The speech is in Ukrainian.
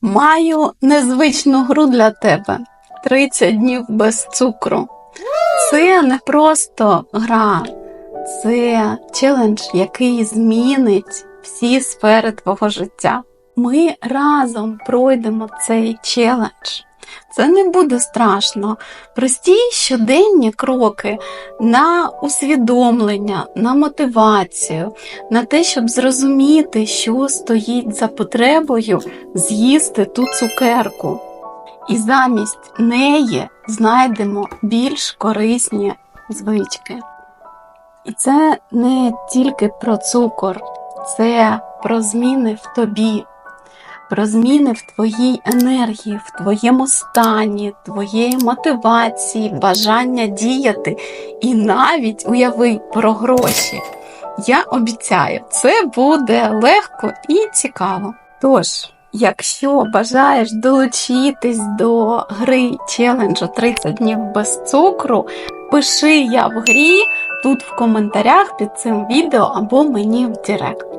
Маю незвичну гру для тебе. 30 днів без цукру. Це не просто гра, це челендж, який змінить всі сфери твого життя. Ми разом пройдемо цей челендж. Це не буде страшно. Прості щоденні кроки на усвідомлення, на мотивацію, на те, щоб зрозуміти, що стоїть за потребою з'їсти ту цукерку. І замість неї знайдемо більш корисні звички. І це не тільки про цукор, це про зміни в тобі, про зміни в твоїй енергії, в твоєму стані, твоєї мотивації, бажання діяти і навіть уяви про гроші. Я обіцяю, це буде легко і цікаво. Тож, якщо бажаєш долучитись до гри челенджу 30 днів без цукру, пиши я в грі тут в коментарях під цим відео або мені в Директ.